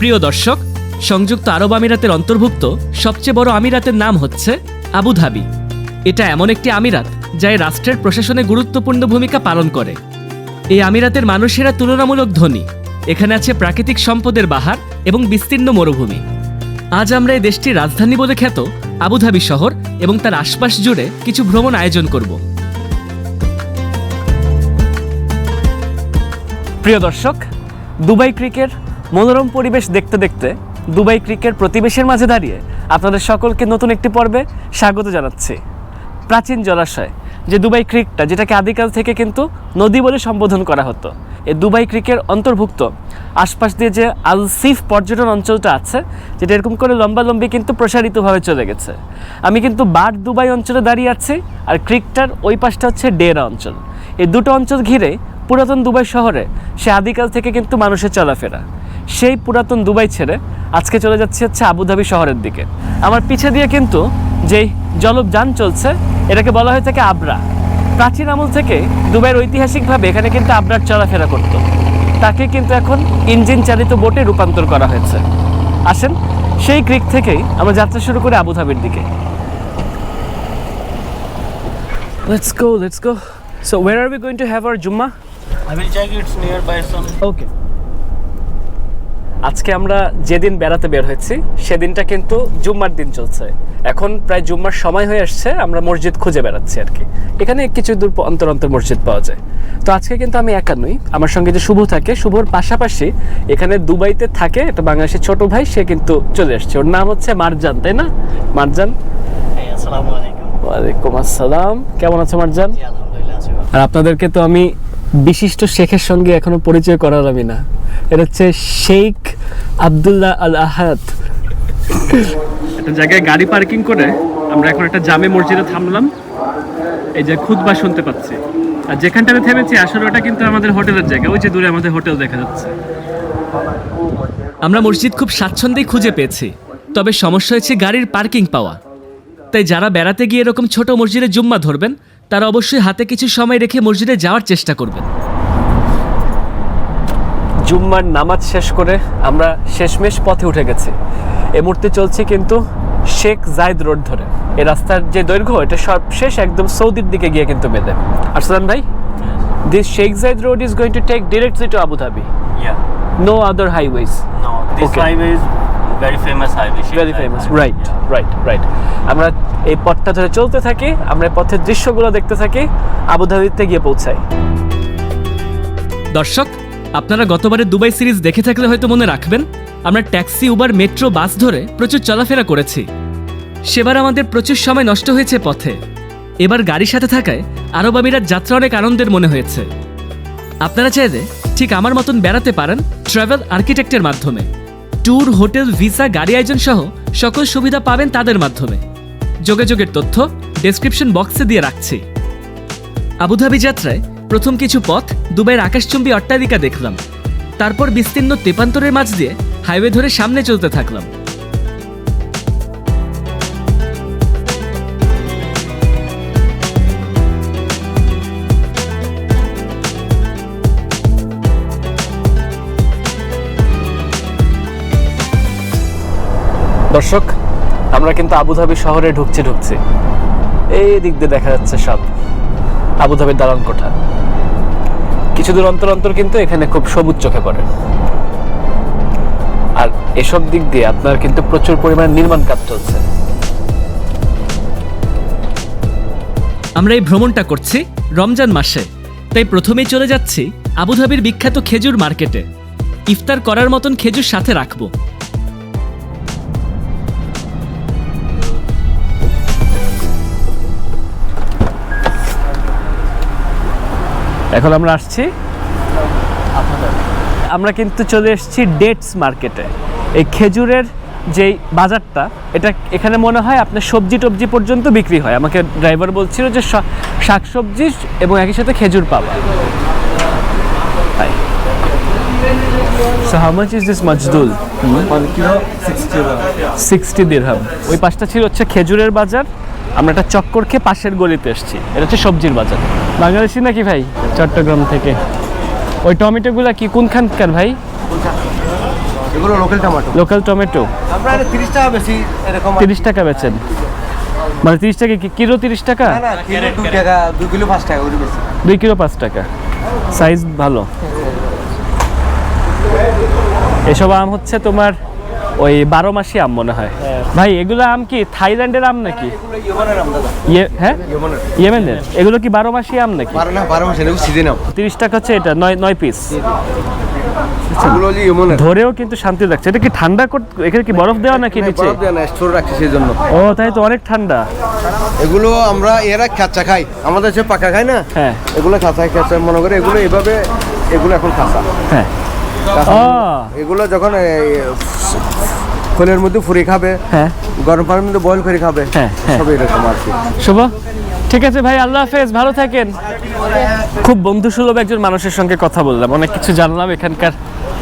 প্রিয় দর্শক, সংযুক্ত আরব আমিরাতের অন্তর্ভুক্ত সবচেয়ে বড় আমিরাতের নাম হচ্ছে আবুধাবি এটা এমন একটি আমিরাত যা এই রাষ্ট্রের প্রশাসনে গুরুত্বপূর্ণ ভূমিকা পালন করে। এই আমিরাতের মানুষেরা তুলনামূলক ধনী। এখানে আছে প্রাকৃতিক সম্পদের বাহার এবং বিস্তীর্ণ মরুভূমি। আজ আমরা এই দেশটির রাজধানী বলে খ্যাত আবুধাবি শহর এবং তার আশপাশ জুড়ে কিছু ভ্রমণ আয়োজন করব। প্রিয় দর্শক, দুবাই ক্রিকের মনোরম পরিবেশ দেখতে দেখতে দুবাই ক্রিকেট প্রতিবেশের মাঝে দাঁড়িয়ে আপনাদের সকলকে নতুন একটি পর্বে স্বাগত জানাচ্ছি। প্রাচীন জলাশয়, যে দুবাই ক্রিকটা যেটাকে আদিকাল থেকে কিন্তু নদী বলে সম্বোধন করা হতো। এই দুবাই ক্রিকের অন্তর্ভুক্ত আশপাশ দিয়ে যে আলসিফ পর্যটন অঞ্চলটা আছে, যেটা এরকম করে লম্বালম্বি কিন্তু প্রসারিতভাবে চলে গেছে। আমি কিন্তু বার দুবাই অঞ্চলে দাঁড়িয়ে আছি আর ক্রিকটার ওই পাশটা হচ্ছে ডেরা অঞ্চল। এই দুটো অঞ্চল ঘিরে পুরাতন দুবাই শহরে সে আদিকাল থেকে কিন্তু মানুষের চলাফেরা। সেই পুরাতন দুবাই ছেড়ে আজকে চলে যাচ্ছে হচ্ছে আবুধাবি শহরের দিকে আমার পিছে দিয়ে কিন্তু যেই জলযান চলছে এটাকে বলা হয়ে থাকে আবরা প্রাচীন আমল থেকে দুবাইয়ের ঐতিহাসিকভাবে এখানে কিন্তু আবরার চলাফেরা করত তাকে কিন্তু এখন ইঞ্জিন চালিত বোটে রূপান্তর করা হয়েছে আসেন সেই ক্রিক থেকেই আমরা যাত্রা শুরু করি আবুধাবির দিকে Let's go, let's go. So where are we going to have our Jumma? I will check it's nearby some. ওকে আজকে আমরা যেদিন বেড়াতে বের হয়েছি সেদিনটা কিন্তু জুম্মার দিন চলছে। এখন প্রায় জুম্মার সময় হয়ে আসছে আমরা মসজিদ খুঁজে বেড়াচ্ছি আর কি। এখানে কিছু দূর অন্তর অন্তর মসজিদ পাওয়া যায়। তো আজকে কিন্তু আমি একা নই আমার সঙ্গে যে শুভ থাকে শুভর পাশাপাশি এখানে দুবাইতে থাকে একটা বাংলাদেশের ছোট ভাই সে কিন্তু চলে আসছে। ওর নাম হচ্ছে মারজান তাই না? মারজান? assalamu alaikum. ওয়ালাইকুম আসসালাম। কেমন আছে মারজান। আর আপনাদেরকে তো আমি বিশিষ্ট শেখের সঙ্গে এখনও পরিচয় করালামই না। এটা হচ্ছে শেখ আব্দুল্লাহ আল আহাদ একটা জায়গায় গাড়ি পার্কিং করে আমরা এখন একটা জামে মসজিদে থামলাম। এই যে খুতবা শুনতে পাচ্ছি। আর যেখানটাতে থেমেছি আসলে ওটা কিন্তু আমাদের হোটেলের জায়গা। ওই যে দূরে আমাদের হোটেল দেখা যাচ্ছে। আমরা মসজিদ খুব স্বাচ্ছন্দ্যেই খুঁজে পেয়েছি তবে সমস্যা হয়েছে গাড়ির পার্কিং পাওয়া। তাই যারা বেড়াতে গিয়ে এরকম ছোট মসজিদে জুম্মা ধরবেন তারা অবশ্যই হাতে কিছু সময় রেখে মসজিদে যাওয়ার চেষ্টা করবেন। জুম্মার নামাজ শেষ করে আমরা শেষমেশ পথে উঠে গেছি। এ মুহূর্তে চলছে কিন্তু শেখ জায়দ রোড ধরে। এই রাস্তার যে দৈর্ঘ্য এটা সব শেষ একদম সৌদির দিকে গিয়ে কিন্তু বেঁধে। আরসালান ভাই this Sheikh Zayed road is going to take directly to Abu Dhabi no other highways No, this Okay. Famous highway. Sheikh very famous right right right আমরা এই পথটা ধরে চলতে থাকি আমরা এই পথের দৃশ্যগুলো দেখতে থাকি আবুধাবিতে গিয়ে পৌঁছাই। দর্শক আপনারা গতবারে দুবাই সিরিজ দেখে থাকলে হয়তো মনে রাখবেন আমরা ট্যাক্সি উবার মেট্রো বাস ধরে প্রচুর চলাফেরা করেছি। সেবার আমাদের প্রচুর সময় নষ্ট হয়েছে পথে। এবার গাড়ির সাথে থাকায় আরব আমিরাত যাত্রা অনেক আনন্দের মনে হয়েছে। আপনারা চাইলে ঠিক আমার মতন বেড়াতে পারেন ট্রাভেল আর্কিটেক্টের মাধ্যমে। ট্যুর, হোটেল, ভিসা, গাড়ি আয়োজন সহ সকল সুবিধা পাবেন তাদের মাধ্যমে। যোগাযোগের তথ্য ডেসক্রিপশন বক্সে দিয়ে রাখছি। আবুধাবি যাত্রায় প্রথম কিছু পথ দুবাইয়ের আকাশচুম্বী অট্টালিকা দেখলাম। তারপর বিস্তীর্ণ তেপান্তরের মাঝ দিয়ে হাইওয়ে ধরে সামনে চলতে থাকলাম। দর্শক, আমরা কিন্তু আবুধাবি শহরে ঢুকছি ঢুকছি। এই দিক দিয়ে দেখা যাচ্ছে সব। আবুধাবির দালান কোঠা কিছু দূর অন্তর অন্তর কিন্তু এখানে খুব সবুজ চোখে পড়ে। আর এসব দিক দিয়ে আপনার কিন্তু প্রচুর পরিমাণে নির্মাণ কাজ চলছে। আমরা এই ভ্রমণটা করছি রমজান মাসে। তাই প্রথমেই চলে যাচ্ছি আবুধাবির বিখ্যাত খেজুর মার্কেটে। ইফতার করার মতন খেজুর সাথে রাখব। এখন আমরা আসছি। আমরা কিন্তু চলে এসেছি ডেটস মার্কেটে এই খেজুরের যেই বাজারটা এটা এখানে মনে হয় আপনার সবজি টবজি পর্যন্ত বিক্রি হয়। আমাকে ড্রাইভার বলছিল যে শাকসবজি এবং একই সাথে খেজুর পাওয়া so how much is this medjool? Sixty dirham ওই পাশটা ছিল হচ্ছে খেজুরের বাজার। আমরা একটা চক্কর খেয়ে পাশের গলিতে এসেছি। এটা হচ্ছে সবজির বাজার। বাংলাদেশি নাকি ভাই? চট্টগ্রাম থেকে। ওই টমেটোগুলা কি কোনখানকার ভাই? এগুলো লোকাল টমেটো লোকাল টমেটো আমরা এটা তিরিশ টাকা বেশি এরকম টাকা বেচেন। মানে তিরিশ টাকা কি? কিলো তিরিশ টাকা? না না কিলো দু টাকা দু কিলো পাঁচ টাকা বেশি। দুই কিলো পাঁচ টাকা। সাইজ ভালো। এসব আম হচ্ছে তোমার ওই বারো মাসি আম মনে হয়। ভাই এগুলো আম কি থাইল্যান্ডের আম নাকি? ইয়ে হ্যাঁ? ইয়েমেনের। এগুলো কি বারো মাসি আম নাকি? বারো মাসে সিজন আম। তিরিশ টাকা হচ্ছে এটা নয় নয় পিস ধরেও কিন্তু শান্তি লাগছে। এটা কি ঠান্ডা এখানে কি বরফ দেওয়া নাকি নিচে? বরফ দেয় না স্টোর রাখছি সেই জন্য ও তাই তো অনেক ঠান্ডা। এগুলো আমরা এরা কাঁচা খাই। আমাদের সে পাকা খাই না? হ্যাঁ। এগুলো কাঁচা কাঁচা মনে করে এগুলো এভাবে এগুলো এখন কাঁচা হ্যাঁ। এগুলো যখন খোলের মধ্যে ফুরি খাবে হ্যাঁ। গরম পানির মধ্যে বয়ল করে খাবে হ্যাঁ, হ্যাঁ। সব এরকম আর কি। শুভ? ঠিক আছে ভাই আল্লাহ হাফেজ ভালো থাকেন। খুব বন্ধু সুলভ একজন মানুষের সঙ্গে কথা বললাম অনেক কিছু জানলাম এখানকার।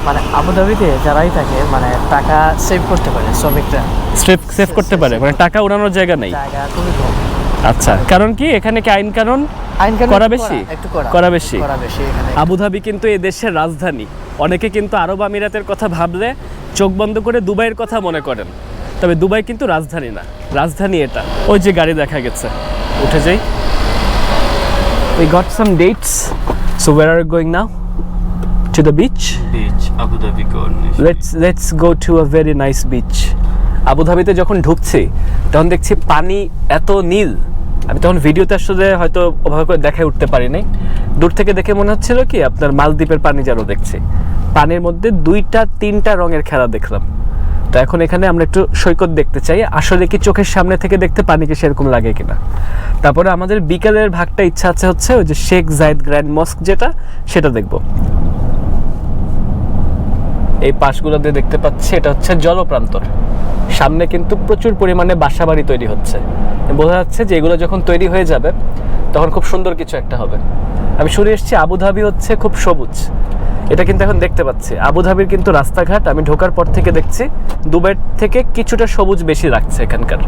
মানে আবুধাবিতে যারাই থাকে মানে টাকা সেভ করতে পারে শ্রমিকরা। সেভ সেভ করতে পারে মানে টাকা উড়ানোর জায়গা নেই। টাকা খুবই কম। আচ্ছা কারণ কি এখানে কি আইন কানুন আইন কানুন করা বেশি? একটু করা করা বেশি? করা বেশি এখানে। আবুধাবি কিন্তু এই দেশের রাজধানী। অনেকে কিন্তু আরব আমিরাতের কথা ভাবলে চোখ বন্ধ করে দুবাইয়ের কথা মনে করেন তবে দুবাই কিন্তু রাজধানী না রাজধানী এটা ওই যে গাড়ি দেখা গেছে উঠে যাই We got some dates. So where are you going now? To the beach? Beach Abu Dhabi Let's let's go to a very nice beach. আবুধাবিতে যখন ঢুকছি তখন দেখছি পানি এত নীল আমি তখন ভিডিওতে আসলে হয়তো ওভাবে করে দেখায় উঠতে পারি নাই দূর থেকে দেখে মনে হচ্ছিল কি, আপনার মালদ্বীপের পানি যেন দেখছি। পানির মধ্যে দুইটা, তিনটা রঙের খেলা দেখলাম। তো এখন এখানে আমরা একটু সৈকত দেখতে চাই, আসলে কি চোখের সামনে থেকে দেখতে পানি কি সেরকম লাগে কিনা? তারপরে আমাদের বিকালের ভাগটা ইচ্ছা আছে হচ্ছে ওই যে শেখ জায়েদ গ্র্যান্ড মস্ক যেটা, সেটা দেখব। এই পাশগুলোতে দেখতে পাচ্ছি, এটা হচ্ছে জলপ্রান্তর। সামনে কিন্তু প্রচুর পরিমাণে বাসা বাড়ি তৈরি হচ্ছে। বোঝা যাচ্ছে যে এগুলো যখন তৈরি হয়ে যাবে তখন খুব সুন্দর কিছু একটা হবে। আমি শুনে এসেছি আবুধাবি হচ্ছে খুব সবুজ। এটা কিন্তু এখন দেখতে পাচ্ছি। আবুধাবির কিন্তু রাস্তাঘাট আমি ঢোকার পর থেকে দেখছি দুবাইয়ের থেকে কিছুটা সবুজ বেশি রাখছে এখানকার।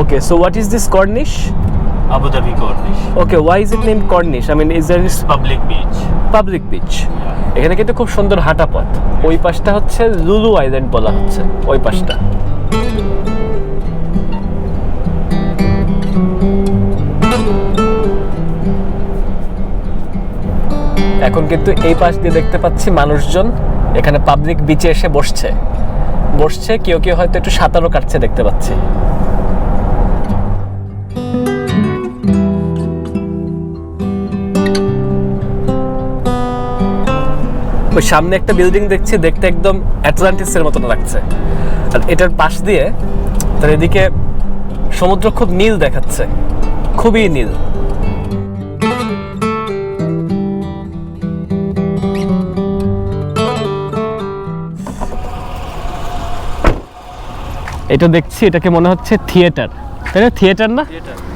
Okay so what is this corniche Abu Dhabi Cornish. Okay, why is it named Cornish? I mean, is there is public beach? Public beach. Yeah. এখানে কিন্তু খুব সুন্দর হাঁটা পথ ওই পাশটা হচ্ছে লুলু আইল্যান্ড বলা হচ্ছে ওই পাশটা এখন কিন্তু এই পাশ দিয়ে দেখতে পাচ্ছি মানুষজন এখানে পাবলিক বিচে এসে বসছে বসছে কেউ কেউ হয়তো একটু সাঁতারও কাটছে দেখতে পাচ্ছি ওই সামনে একটা বিল্ডিং দেখছি দেখতে একদম অ্যাটলান্টিসের মতন লাগছে আর এটার পাশ দিয়ে তার এদিকে সমুদ্র খুব নীল দেখাচ্ছে খুবই নীল এটা দেখছি এটাকে মনে হচ্ছে থিয়েটার তাই না থিয়েটার না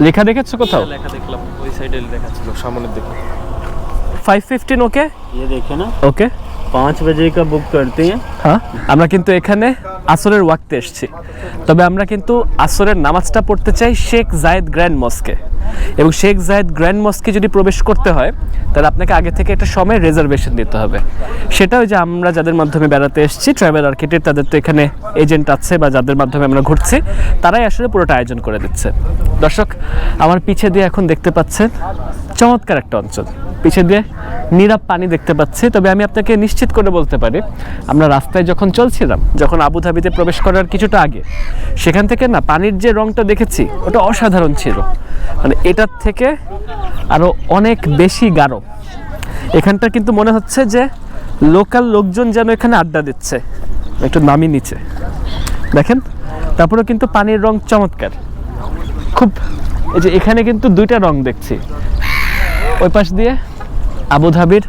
লেখা দেখেছো কোথাও লেখা দেখলাম ওই সাইডে লেখা ছিল সামনের দিকে ফাইভ ফিফটিন ওকে ये देखे ना ওকে পাঁচ বাজে কা বুক করতে। হ্যাঁ আমরা কিন্তু এখানে আসরের ওয়াক্তে এসেছি। তবে আমরা কিন্তু আসরের নামাজটা পড়তে চাই শেখ জায়েদ গ্র্যান্ড মস্কে। এবং শেখ জায়েদ গ্র্যান্ড মস্কে যদি প্রবেশ করতে হয়, তাহলে আপনাকে আগে থেকে একটা সময় রেজার্ভেশন দিতে হবে। সেটাও যে আমরা যাদের মাধ্যমে বেড়াতে এসেছি ট্রাভেল আর্কিটেক্ট তাদের তো এখানে এজেন্ট আছে বা যাদের মাধ্যমে আমরা ঘুরছি, তারাই আসলে পুরোটা আয়োজন করে দিচ্ছে। দর্শক, আমার পিছে দিয়ে এখন দেখতে পাচ্ছেন চমৎকার একটা অঞ্চল। পিছে দিয়ে নীরব পানি দেখতে পাচ্ছি। তবে আমি আপনাকে নিশ্চিত করে বলতে পারি, আমরা রাস্তায় যখন চলছিলাম, যখন আবুধাবিতে প্রবেশ করার কিছুটা আগে, সেখান থেকে না পানির যে রংটা দেখেছি, ওটা অসাধারণ ছিল। মানে এটার থেকে আরও অনেক বেশি গাঢ়। এখানটা কিন্তু মনে হচ্ছে যে লোকাল লোকজন যেন এখানে আড্ডা দিচ্ছে। একটু নামি নিচে। দেখেন, তারপরেও কিন্তু পানির রং চমৎকার। খুব, এই যে এখানে কিন্তু দুইটা রং দেখছি। ওই পাশ দিয়ে আবুধাবির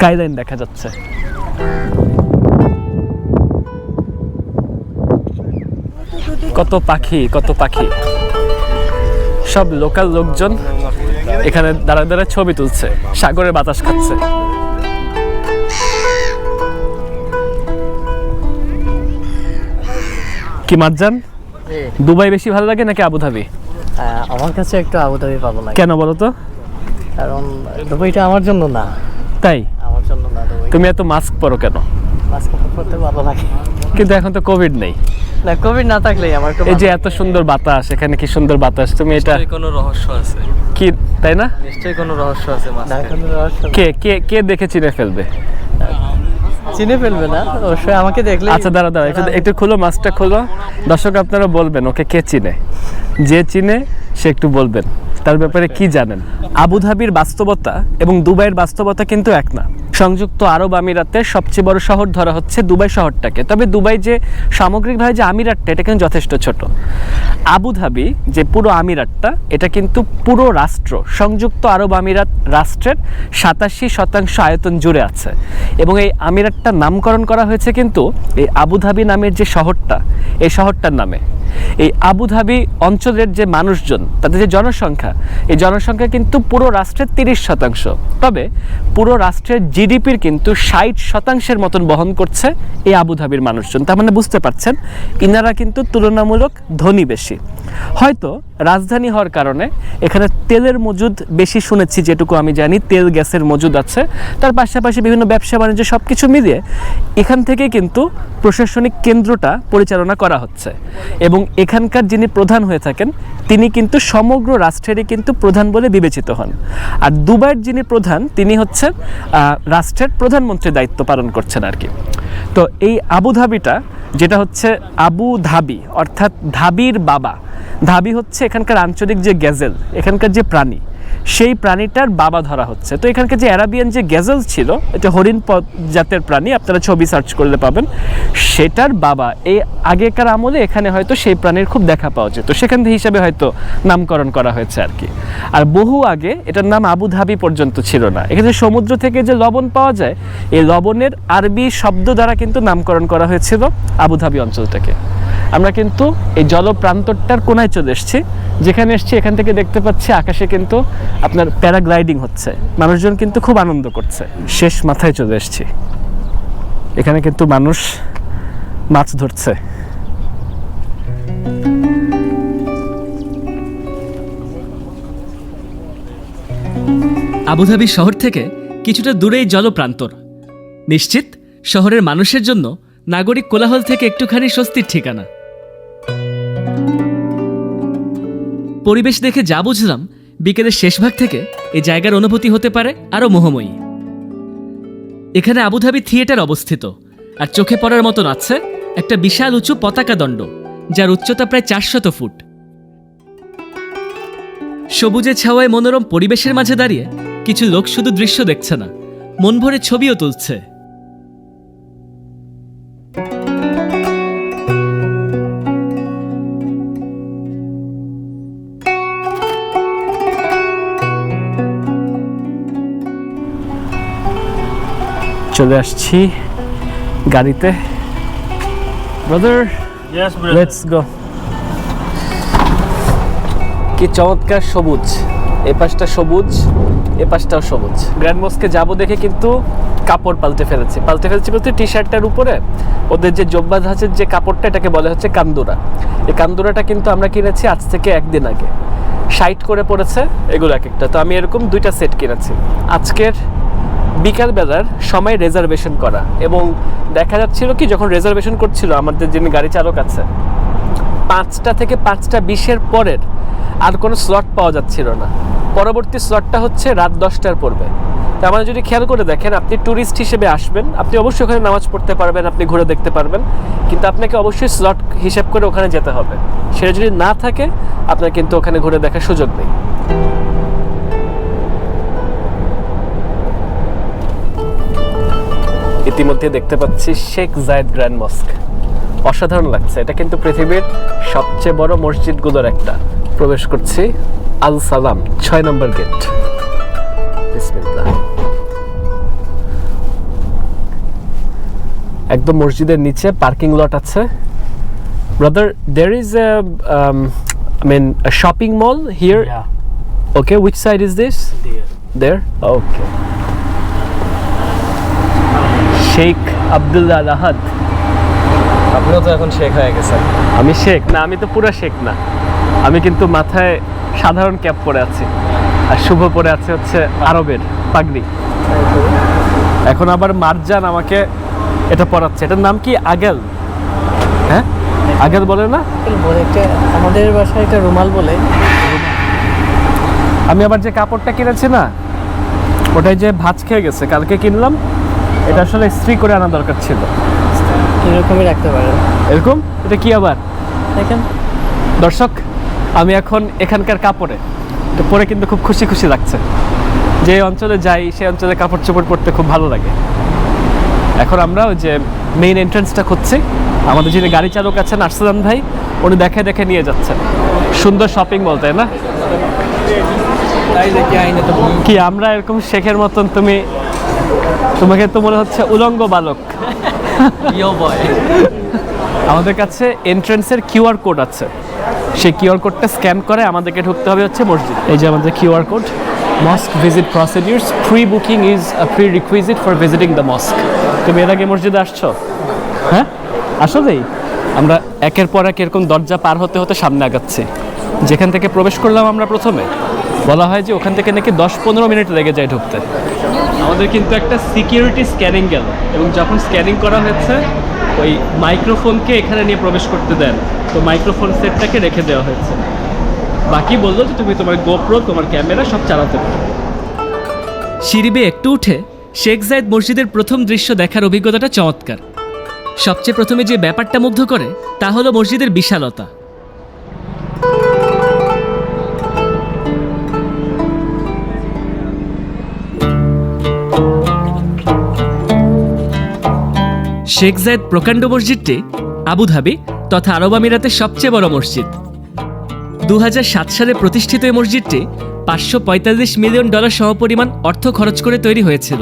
স্কাইলাইন দেখা যাচ্ছে। কত পাখি কত পাখি। সব লোকাল লোকজন এখানে দাঁড়া দাঁড়া ছবি তুলছে সাগরের বাতাস খাচ্ছে। কি মাজ্জান দুবাই বেশি ভালো লাগে নাকি আবুধাবি? আমার কাছে একটু আবুধাবি ভালো লাগে। কেন বলো তো? কারণ দুবাইটা আমার জন্য না। তাই আমার জন্য না দুবাই তুমি এত মাস্ক পরো কেন? মাস্ক পরতে ভালো লাগে। কিন্তু এখন তো কোভিড নেই। না কোভিড না থাকলেই আমার এই যে এত সুন্দর বাতাস এখানে কি সুন্দর বাতাস? তুমি এটা কোনো রহস্য আছে। কি তাই না? নিশ্চয়ই কোনো রহস্য আছে। কে কে কে দেখে চিনে ফেলবে? চিনে ফেলবে না অবশ্যই আমাকে দেখলে আচ্ছা দাঁড়া দাঁড়া একটু একটু খুলো মাছটা খুলো। দর্শক আপনারা বলবেন ওকে কে চিনে? যে চিনে সে একটু বলবেন। তার ব্যাপারে কি জানেন? আবুধাবির বাস্তবতা এবং দুবাইয়ের বাস্তবতা কিন্তু এক না। সংযুক্ত আরব আমিরাতের সবচেয়ে বড় শহর ধরা হচ্ছে দুবাই শহরটাকে। তবে দুবাই যে সামগ্রিকভাবে যে আমিরাতটা, এটা কিন্তু যথেষ্ট ছোট। আবুধাবি যে পুরো আমিরাতটা, এটা কিন্তু পুরো রাষ্ট্র, সংযুক্ত আরব আমিরাত রাষ্ট্রের সাতাশি শতাংশ আয়তন জুড়ে আছে। এবং এই আমিরাতটার নামকরণ করা হয়েছে কিন্তু এই আবুধাবি নামের যে শহরটা, এই শহরটার নামে। এই আবুধাবি অঞ্চলের যে মানুষজন, তাদের যে জনসংখ্যা, এই জনসংখ্যা কিন্তু পুরো রাষ্ট্রের তিরিশ শতাংশ। তবে পুরো রাষ্ট্রের জিডিপির কিন্তু ষাট শতাংশের মতন বহন করছে এই আবুধাবির মানুষজন। তার মানে বুঝতে পারছেন, ইনারা কিন্তু তুলনামূলক ধনী বেশি। হয়তো রাজধানী হওয়ার কারণে এখানে তেলের মজুদ বেশি শুনেছি, যেটুকু আমি জানি, তেল গ্যাসের মজুদ আছে। তার পাশাপাশি বিভিন্ন ব্যবসা বাণিজ্য সব কিছু মিলিয়ে এখান থেকে কিন্তু প্রশাসনিক কেন্দ্রটা পরিচালনা করা হচ্ছে। এবং এখানকার যিনি প্রধান হয়ে থাকেন, তিনি কিন্তু সমগ্র রাষ্ট্রেরই কিন্তু প্রধান বলে বিবেচিত হন। আর দুবাইয়ের যিনি প্রধান, তিনি হচ্ছেন রাষ্ট্রের প্রধানমন্ত্রীর দায়িত্ব পালন করছেন আর কি। তো এই আবুধাবিটা যেটা হচ্ছে আবু ধাবি, অর্থাৎ ধাবির বাবা। ধাবি হচ্ছে এখানকার আঞ্চলিক যে গ্যাজেল এখানকার যে প্রাণী। সেই প্রাণীটার বাবা ধরা হচ্ছে। তো এখানকার যে অ্যারাবিয়ান যে গ্যাজেল ছিল, এটা হরিণ জাতের প্রাণী, আপনারা ছবি সার্চ করলে পাবেন। সেটার বাবা, এই আগেকার আমলে এখানে হয়তো সেই প্রাণীর খুব দেখা পাওয়া যেত। সেখান থেকে হিসাবে হয়তো নামকরণ করা হয়েছে আর কি। আর বহু আগে এটার নাম আবু ধাবি পর্যন্ত ছিল না। এখানে সমুদ্র থেকে যে লবণ পাওয়া যায়, এই লবণের আরবি শব্দ দ্বারা কিন্তু নামকরণ করা হয়েছিল আবুধাবি অঞ্চলটাকে আমরা কিন্তু এই জলপ্রান্তরটার কোনায় চলে এসেছি। যেখানে এসেছি, এখান থেকে দেখতে পাচ্ছি আকাশে কিন্তু আপনার প্যারাগ্লাইডিং হচ্ছে। মানুষজন কিন্তু খুব আনন্দ করছে। শেষ মাথায় চলে এসেছি। এখানে কিন্তু মানুষ মাছ ধরছে। আবুধাবি শহর থেকে কিছুটা দূরেই জলপ্রান্তর। নিশ্চিত, শহরের মানুষের জন্য নাগরিক কোলাহল থেকে একটুখানি স্বস্তির ঠিকানা। পরিবেশ দেখে যা বুঝলাম, বিকেলের শেষ ভাগ থেকে এই জায়গার অনুভূতি হতে পারে আরও মোহময়ী। এখানে আবুধাবি থিয়েটার অবস্থিত, আর চোখে পড়ার মতন আছে একটা বিশাল উঁচু পতাকা দণ্ড, যার উচ্চতা প্রায় চারশত ফুট। সবুজে ছাওয়ায় মনোরম পরিবেশের মাঝে দাঁড়িয়ে কিছু লোক শুধু দৃশ্য দেখছে না, মন ভরে ছবিও তুলছে। চলে আসছি গাড়িতে। ব্রাদার লেটস গো কি চমৎকার সবুজ। এ পাশটা সবুজ এ পাশটাও সবুজ। গ্র্যান্ড মস্কে যাব দেখে কিন্তু কাপড় পাল্টে ফেলেছি। পাল্টে ফেলেছি বলতে টি শার্টটার উপরে ওদের যে জব্বা ধাঁচের যে কাপড়টা এটাকে বলে হচ্ছে কান্দুরা। এই কান্দুরাটা কিন্তু আমরা কিনেছি আজ থেকে একদিন আগে। সাইট করে পড়েছে এগুলো এক একটা। তো আমি এরকম দুইটা সেট কিনেছি। আজকের বিকালবেলার সময় রেজার্ভেশন করা এবং দেখা যাচ্ছিল কি, যখন রেজার্ভেশন করছিল আমাদের যিনি গাড়ি চালক আছে, পাঁচটা থেকে পাঁচটা বিশের পরের আর কোনো স্লট পাওয়া যাচ্ছিল না। পরবর্তী স্লটটা হচ্ছে রাত দশটার পড়বে তা আমরা যদি খেয়াল করে দেখেন, আপনি ট্যুরিস্ট হিসেবে আসবেন, আপনি অবশ্যই ওখানে নামাজ পড়তে পারবেন, আপনি ঘুরে দেখতে পারবেন, কিন্তু আপনাকে অবশ্যই স্লট হিসেব করে ওখানে যেতে হবে। সেটা যদি না থাকে, আপনার কিন্তু ওখানে ঘুরে দেখার সুযোগ নেই। ইতিমধ্যে দেখতে পাচ্ছি শেখ জায়েদ গ্র্যান্ড মস্ক। অসাধারণ লাগছে। এটা কিন্তু পৃথিবীর সবচেয়ে বড় মসজিদগুলোর একটা। প্রবেশ করছি আল সালাম ছয় নম্বর গেট। একদম মসজিদের নিচে পার্কিং লট আছে। Brother there is a I mean shopping mall here Yeah, okay which side is this dear. there? Okay. Sheikh Abdullah আলাহাদ আপনিও তো এখন শেখ হয়ে গেছেন। আমি শেখ না আমি তো পুরো শেখ না। আমি কিন্তু মাথায় সাধারণ ক্যাপ পরে আছি। আর শুভ পরে আছে হচ্ছে আরবের পাগড়ি। এখন আবার মারজান আমাকে এটা পরাচ্ছে। এটার নাম কি? আগেল। হ্যাঁ? আগেল বলে না? আমাদের বাসায় এটা রুমাল বলে। আমি আবার যে কাপড়টা কিনেছি না ওটাই যে ভাঁজ খেয়ে গেছে। কালকে কিনলাম এটা আসলে স্ত্রী করে আনা দরকার ছিল। এরকমই রাখতে পারেন। এরকম? এটা কি আবার? দেখেন। দর্শক আমি এখন এখানকার কাপড়ে। তো পরে কিন্তু খুব খুশি খুশি লাগছে। যে অঞ্চলে যাই সেই অঞ্চলে কাপড় চোপড় পরতে খুব ভালো লাগে। এখন আমরা ওই যে মেইন এন্ট্রান্সটা খুঁজছি। আমাদের যিনি গাড়ি চালক আছেন আরসালান ভাই উনি দেখে দেখে নিয়ে যাচ্ছেন। সুন্দর শপিং মল তাই না? কি আমরা এরকম শেখের মতন তুমি তোমাকে তো মনে হচ্ছে উলঙ্গ বালক। আমাদের কাছে এন্ট্রেন্সের কিউআর কোড আছে। সেই কিউআর কোডটা স্ক্যান করে আমাদেরকে ঢুকতে হবে হচ্ছে মসজিদ। এই যে আমাদের QR code mosque visit procedures pre booking is a prerequisite for visiting the mosque তুমি এর আগে মসজিদে আসছো? হ্যাঁ? আসলেই। আমরা একের পর এক এরকম দরজা পার হতে হতে সামনে আগাচ্ছি। যেখান থেকে প্রবেশ করলাম আমরা প্রথমে। বলা হয় যে ওখান থেকে নাকি দশ পনেরো মিনিট লেগে যায় ঢুকতে। আমাদের কিন্তু একটা সিকিউরিটি স্ক্যানিং গেল। এবং যখন স্ক্যানিং করা হয়েছে ওই মাইক্রোফোনকে এখানে নিয়ে প্রবেশ করতে দেন। তো মাইক্রোফোন সেটটাকে রেখে দেওয়া হয়েছে। বাকি বলল যে, তুমি তোমার গোপ্রো তোমার ক্যামেরা সব চালাতে পারো। সিঁড়ি বেয়ে একটু উঠে শেখ জায়েদ মসজিদের প্রথম দৃশ্য দেখার অভিজ্ঞতাটা চমৎকার। সবচেয়ে প্রথমে যে ব্যাপারটা মুগ্ধ করে, তা হলো মসজিদের বিশালতা। শেখ জায়েদ প্রকাণ্ড মসজিদটি আবুধাবি তথা আরব আমিরাতের সবচেয়ে বড় মসজিদ। দু সালে প্রতিষ্ঠিত এই মসজিদটি পাঁচশো পঁয়তাল্লিশ মিলিয়ন ডলার সমপরিমাণ অর্থ খরচ করে তৈরি হয়েছিল।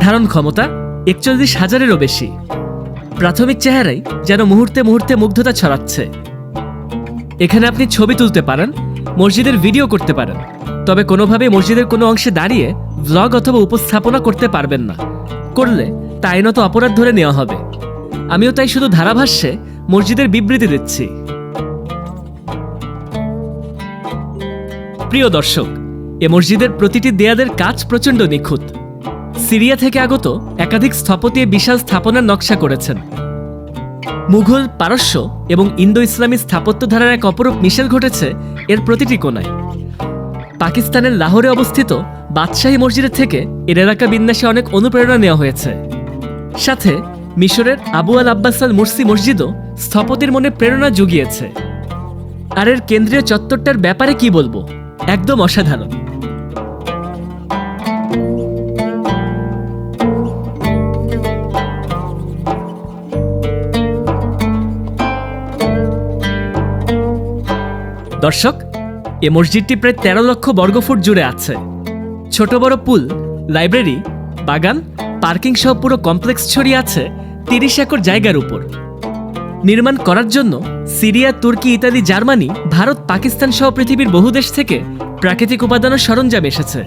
ধারণ ক্ষমতা একচল্লিশ হাজারেরও বেশি। প্রাথমিক চেহারাই যেন মুহূর্তে মুহূর্তে মুগ্ধতা ছড়াচ্ছে। এখানে আপনি ছবি তুলতে পারেন, মসজিদের ভিডিও করতে পারেন, তবে কোনোভাবে মসজিদের কোনো অংশে দাঁড়িয়ে ব্লগ অথবা উপস্থাপনা করতে পারবেন না। করলে তা আইনত অপরাধ ধরে নেওয়া হবে। আমিও তাই শুধু ধারাভাষ্যে মসজিদের বিবৃতি দিচ্ছি। প্রিয় দর্শক, এ মসজিদের প্রতিটি দেয়ালের কাজ প্রচণ্ড নিখুঁত। সিরিয়া থেকে আগত একাধিক স্থপতি বিশাল স্থাপনার নকশা করেছেন। মুঘল, পারস্য এবং ইন্দো ইসলামী স্থাপত্য ধারার এক অপরূপ মিশেল ঘটেছে এর প্রতিটি কোনায় পাকিস্তানের লাহোরে অবস্থিত বাদশাহী মসজিদের থেকে এর এলাকা বিন্যাসে অনেক অনুপ্রেরণা নেওয়া হয়েছে। সাথে মিশরের Abu al Abbas al Mursi মসজিদও স্থপতির মনে প্রেরণা জুগিয়েছে। আর এর কেন্দ্রীয় চত্বরটার ব্যাপারে কি বলব? একদম অসাধারণ। দর্শক, এ মসজিদটি প্রায় তেরো লক্ষ বর্গফুট জুড়ে আছে। ছোট বড় পুল, লাইব্রেরি, বাগান পার্কিং সহ পুরো কমপ্লেক্স ছড়িয়ে আছে তিরিশ একর জায়গার উপর। নির্মাণ করার জন্য সিরিয়া, তুর্কি ইত্যাদি জার্মানি, ভারত, পাকিস্তান সহ পৃথিবীর বহু দেশ থেকে প্রাকৃতিক উপাদান সরঞ্জাম এসেছে।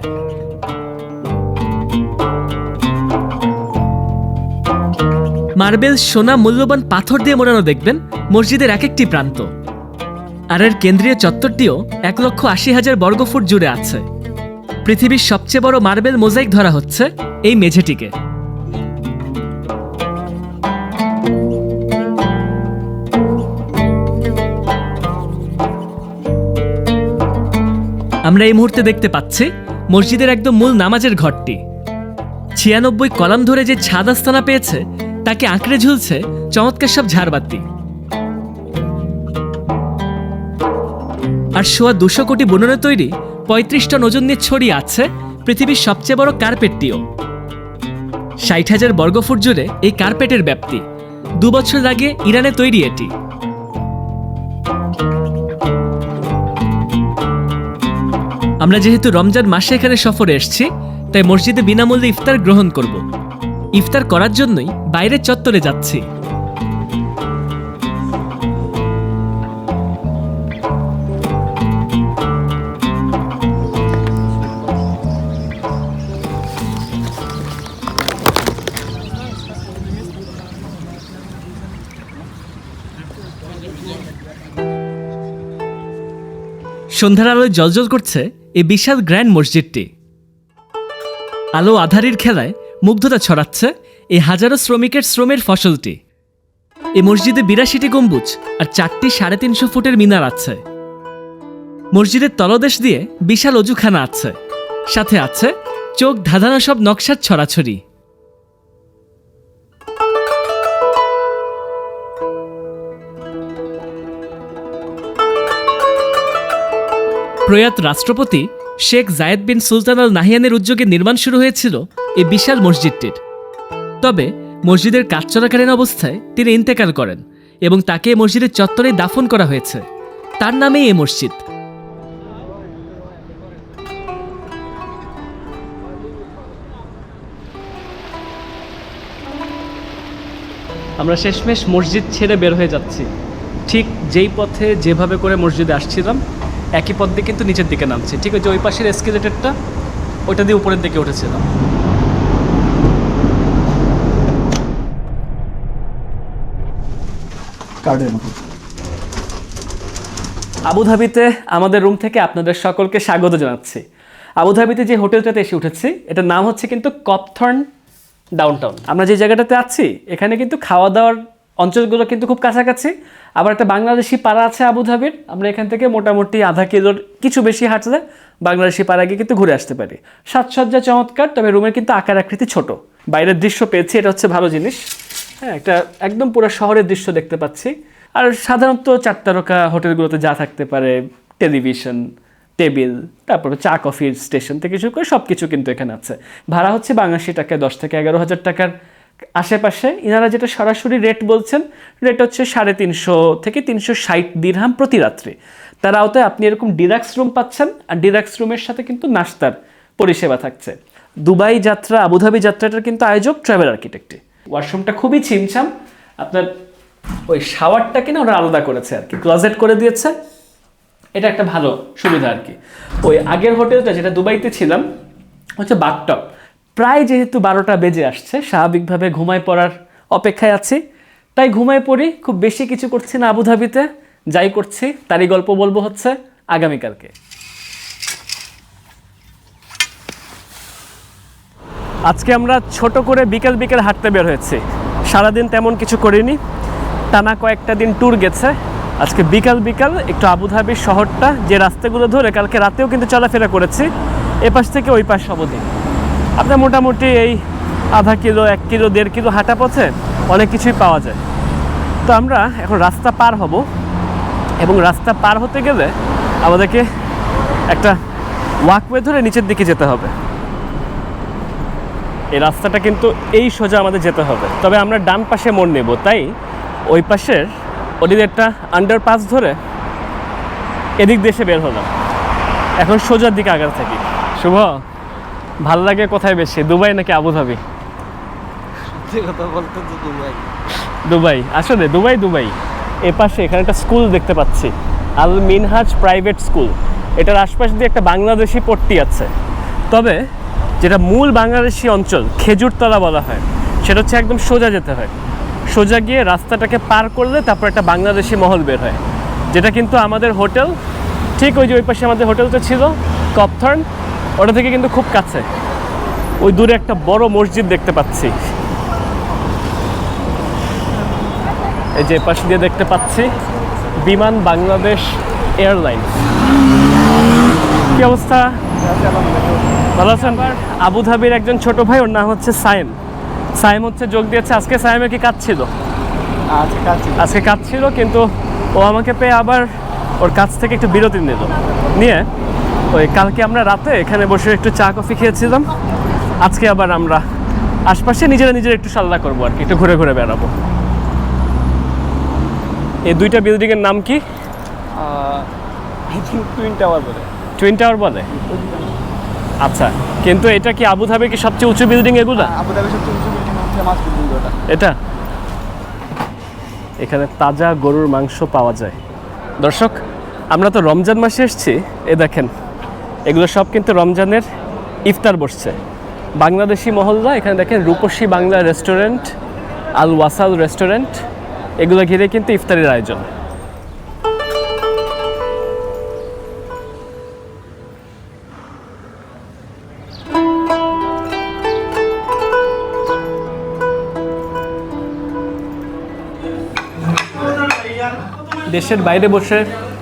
মার্বেল সোনা মূল্যবান পাথর দিয়ে মোড়ানো দেখবেন, মসজিদের এক একটি প্রান্ত। আর এর কেন্দ্রীয় চত্বরটিও এক লক্ষ আশি হাজার বর্গফুট জুড়ে আছে। পৃথিবীর সবচেয়ে বড় মার্বেল মোজাইক ধরা হচ্ছে এই মেঝেটিকে। আমরা এই মুহূর্তে দেখতে পাচ্ছি মসজিদের একদম মূল নামাজের ঘরটি। ছিয়ানব্বই কলাম ধরে যে ছাদ আস্তানা পেয়েছে, তাকে আঁকড়ে ঝুলছে চমৎকার সব ঝাড়বাতি। আর সোয়া দুশো কোটি বুননে তৈরি পঁয়ত্রিশ টন ওজন নিয়ে ছড়িয়ে আছে পৃথিবীর সবচেয়ে বড় কার্পেটটিও। ষাট হাজার বর্গফুট জুড়ে এই কার্পেটের ব্যাপ্তি। দু বছর আগে ইরানে তৈরি এটি। আমরা যেহেতু রমজান মাসে এখানে সফরে এসছি, তাই মসজিদে বিনামূল্যে ইফতার গ্রহণ করব। ইফতার করার জন্যই বাইরের চত্বরে যাচ্ছি। সন্ধ্যার আলোয় জলজল করছে এই বিশাল গ্র্যান্ড মসজিদটি। আলো আধারির খেলায় মুগ্ধতা ছড়াচ্ছে এই হাজারো শ্রমিকের শ্রমের ফসলটি। এই মসজিদে বিরাশিটি গম্বুজ আর চারটি সাড়ে তিনশো ফুটের মিনার আছে। মসজিদের তলদেশ দিয়ে বিশাল অজুখানা আছে। সাথে আছে চোখ ধাঁধানো সব নকশার ছড়াছড়ি। প্রয়াত রাষ্ট্রপতি শেখ জায়েদ বিন সুলতান আল নাহিয়ানের উদ্যোগে নির্মাণ শুরু হয়েছিল এই বিশাল মসজিদটির। তবে মসজিদের কাজ চলাকালীন অবস্থায় তিনি ইন্তেকাল করেন এবং তাকে মসজিদের চত্বরে দাফন করা হয়েছে। তার নামেই এই মসজিদ। আমরা শেষমেশ মসজিদ ছেড়ে বের হয়ে যাচ্ছি। ঠিক যেই পথে যেভাবে করে মসজিদে আসছিলাম একই পথ দিয়ে কিন্তু নিচের দিকে নামছি। ঠিক আছে ওই পাশের এসকেলেটারটা ওইটা দিয়ে উপরের দিকে উঠেছিলাম আবুধাবিতে আমাদের রুম থেকে আপনাদের সকলকে স্বাগত জানাচ্ছি। আবুধাবিতে যে হোটেলটাতে এসে উঠেছি এটার নাম হচ্ছে কিন্তু কপথর্ন ডাউনটাউন আমরা যে জায়গাটাতে আছি এখানে কিন্তু খাওয়া দাওয়ার অঞ্চলগুলো কিন্তু খুব কাছাকাছি। আবার একটা বাংলাদেশি পাড়া আছে আবুধাবির আমরা এখান থেকে মোটামুটি আধা কিলোর কিছু বেশি হাঁটলে বাংলাদেশি পাড়া গিয়ে কিন্তু ঘুরে আসতে পারি। সাজসজ্জা চমৎকার, তবে রুমের কিন্তু আকার আকৃতি ছোট। বাইরের দৃশ্য পেয়েছি, এটা হচ্ছে ভালো জিনিস। হ্যাঁ একটা একদম পুরো শহরের দৃশ্য দেখতে পাচ্ছি। আর সাধারণত চার তারকা হোটেলগুলোতে যা থাকতে পারে, টেলিভিশন, টেবিল, তারপরে চা, কফির স্টেশন থেকে শুরু করে সব কিছু কিন্তু এখানে আছে। ভাড়া হচ্ছে বাংলাদেশি টাকায় দশ থেকে এগারো হাজার টাকার। আশেপাশে ইনারা যেটা সরাসরি রেট বলছেন রেট হচ্ছে সাড়ে তিনশো থেকে তিনশো ষাট দিরহাম প্রতি রাত্রে। তার আওতায় আপনি এরকম ডিরাক্স রুম পাচ্ছেন, আর ডিরাক্স রুমের সাথে কিন্তু নাস্তার পরিষেবা থাকছে। দুবাই যাত্রা, আবুধাবি যাত্রাটার কিন্তু আয়োজক ট্রাভেল আর্কিটেক্টে ওয়াশরুমটা খুবই ছিমছাম। আপনার ওই শাওয়ারটাকে না ওরা আলাদা করেছে আর কি ক্লোজেট করে দিয়েছে। এটা একটা ভালো সুবিধা আর কি। ওই আগের হোটেলটা যেটা দুবাইতে ছিলাম, হচ্ছে বাথটপ প্রায় যেহেতু বারোটা বেজে আসছে, স্বাভাবিকভাবে ঘুমায় পড়ার অপেক্ষায় আছি। তাই ঘুমায় পড়ি, খুব বেশি কিছু করছি না আবুধাবিতে, যাই করছি, তারই গল্প বলব হচ্ছে আগামীকালকে। আজকে আমরা ছোট করে বিকেল বিকেল হাঁটতে বের হয়েছি। সারাদিন তেমন কিছু করিনি। টানা কয়েকটা দিন ট্যুর গেছে। আজকে বিকাল বিকাল একটু আবুধাবির শহরটা, যে রাস্তাগুলো ধরে কালকে রাতেও কিন্তু চলাফেরা করেছি, এপাশ থেকে ওই পাশ অবধি। আপনার মোটামুটি এই আধা কিলো, এক কিলো, দেড় কিলো হাঁটা পথে অনেক কিছুই পাওয়া যায়। তো আমরা এখন রাস্তা পার হব এবং রাস্তা পার হতে গেলে আমাদেরকে একটা ওয়াকওয়ে ধরে নিচের দিকে যেতে হবে। এই রাস্তাটা কিন্তু এই সোজা আমাদের যেতে হবে। তবে আমরা ডান পাশে মোড় নেব, তাই ওই পাশের ওদিকে একটা আন্ডারপাস ধরে এদিক দেশে বের হলাম। এখন সোজার দিকে আগার থাকি। শুভ ভালো লাগে কোথায় বেশি দুবাই নাকি আবুধাবি কথা বলতে তো দুবাই। দুবাই আসলে দুবাই দুবাই। এ পাশে এখানে একটা স্কুল দেখতে পাচ্ছি আল মিনহাজ প্রাইভেট স্কুল এটার আশপাশ দিয়ে একটা বাংলাদেশি পট্টি আছে। তবে যেটা মূল বাংলাদেশি অঞ্চল খেজুরতলা বলা হয় সেটা হচ্ছে একদম সোজা যেতে হয়। সোজা গিয়ে রাস্তাটাকে পার করলে তারপর একটা বাংলাদেশি মহল বের হয়। যেটা কিন্তু আমাদের হোটেল ঠিক ওই যে ওই পাশে আমাদের হোটেলটা ছিল কপথর্ন ওটা থেকে কিন্তু খুব কাছে। ওই দূরে একটা বড় মসজিদ দেখতে পাচ্ছি। এই যে পাশ দিয়ে দেখতে পাচ্ছি বিমান বাংলাদেশ এয়ারলাইন্স। কি অবস্থা? ভালো আছেন? আবুধাবির একজন ছোট ভাই ওর নাম হচ্ছে সাইম সাইম হচ্ছে যোগ দিয়েছে। আজকে সাইমের কি কাজ ছিল। আজকে কাজ ছিল কিন্তু ও আমাকে পেয়ে আবার ওর কাছ থেকে একটু বিরতি নিল। নিয়ে ওই কালকে আমরা রাতে এখানে বসে একটু চা কফি খেয়েছিলাম। আজকে আবার আমরা আশপাশে নিজেরা নিজেরা একটু সাল্লা করব আর কি একটু ঘুরে ঘুরে বেড়াবো। এই দুইটা বিল্ডিংয়ের নাম কি? টুইন টাওয়ার বলে। টুইন টাওয়ার বলে? আচ্ছা কিন্তু এটা কি আবুধাবি কি সবচেয়ে উঁচু বিল্ডিং এগুলা? আবুধাবি সবচেয়ে উঁচু বিল্ডিং হচ্ছে মাছ বিল্ডিং এটা? এখানে তাজা গরুর মাংস পাওয়া যায়। দর্শক আমরা তো রমজান মাসে এসেছি এ দেখেন এগুলো সব কিন্তু রমজানের ইফতার বসছে। বাংলাদেশি মহল্লা, এখানে দেখেন Rupashi Bangla restaurant Al Wasal restaurant এগুলো ঘিরে কিন্তু ইফতারের আয়োজন। দেশের বাইরে বসে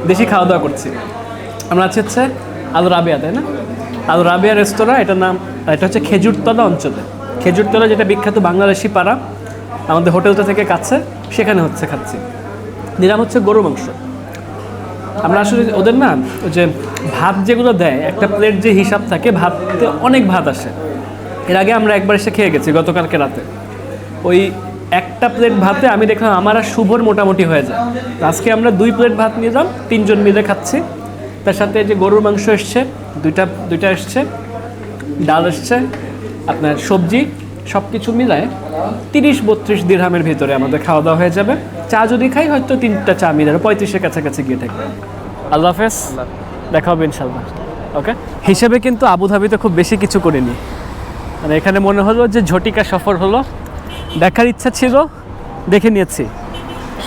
দেশি খাওয়া দাওয়া করছি। আমরা আছি হচ্ছে আলু রাবিয়া, তাই না? আলু রাবিয়া রেস্তোরাঁ, এটার নাম, এটা হচ্ছে খেজুরতলা অঞ্চলে। খেজুরতলা যেটা বিখ্যাত বাংলাদেশি পাড়া, আমাদের হোটেলটা থেকে কাছে, সেখানে হচ্ছে খাচ্ছি। নিরাম হচ্ছে গরু মাংস। আমরা আসলে ওদের না যে ভাত যেগুলো দেয়, একটা প্লেট যে হিসাব থাকে, ভাতে অনেক ভাত আসে। এর আগে আমরা একবার এসে খেয়ে গেছি গতকালকে রাতে। ওই একটা প্লেট ভাতে আমি দেখলাম আমার আর শুভর মোটামুটি হয়ে যায়। আজকে আমরা দুই প্লেট ভাত নিয়ে নিলাম তিনজন মিলে খাচ্ছি। তার সাথে যে গরুর মাংস এসছে, দুইটা দুইটা এসছে, ডাল এসছে, আপনার সবজি সব কিছু মিলায় তিরিশ বত্রিশ দিরহামের ভিতরে আমাদের খাওয়া দাওয়া হয়ে যাবে। চা যদি খাই, হয়তো তিনটা চা মিলে পঁয়ত্রিশের কাছাকাছি গিয়ে থাকবে। আল্লাহ হাফেজ। দেখা হবে ইনশাল্লাহ ওকে? হিসেবে কিন্তু আবুধাবিতে খুব বেশি কিছু করিনি। মানে এখানে মনে হলো যে ঝটিকা সফর হলো। দেখার ইচ্ছা ছিল, দেখে নিয়েছি।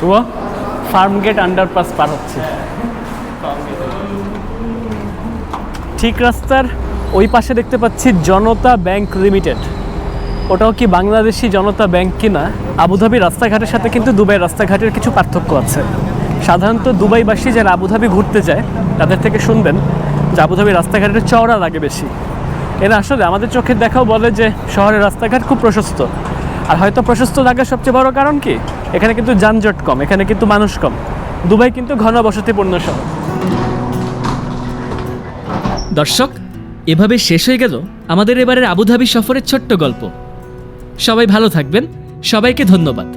শুভ। ফার্ম গেট আন্ডারপাস পার হচ্ছে। ঠিক রাস্তার ওই পাশে দেখতে পাচ্ছি জনতা ব্যাংক লিমিটেড। ওটাও কি বাংলাদেশি জনতা ব্যাংক কিনা? আবুধাবি রাস্তাঘাটের সাথে কিন্তু দুবাই রাস্তাঘাটের কিছু পার্থক্য আছে। সাধারণত দুবাইবাসী যারা আবুধাবি ঘুরতে যায়, তাদের থেকে শুনবেন যে আবুধাবি রাস্তাঘাটের চওড়া লাগে বেশি। এরা আসলে আমাদের চোখের দেখাও বলে যে শহরের রাস্তাঘাট খুব প্রশস্ত। আর হয়তো প্রশস্ত লাগার সবচেয়ে বড় কারণ কি? এখানে কিন্তু যানজট কম, এখানে কিন্তু মানুষ কম। দুবাই কিন্তু ঘন বসতিপূর্ণ শহর। দর্শক, এভাবে শেষ হয়ে গেল আমাদের এবারের আবুধাবি সফরের ছোট্ট গল্প। সবাই ভালো থাকবেন, সবাইকে ধন্যবাদ।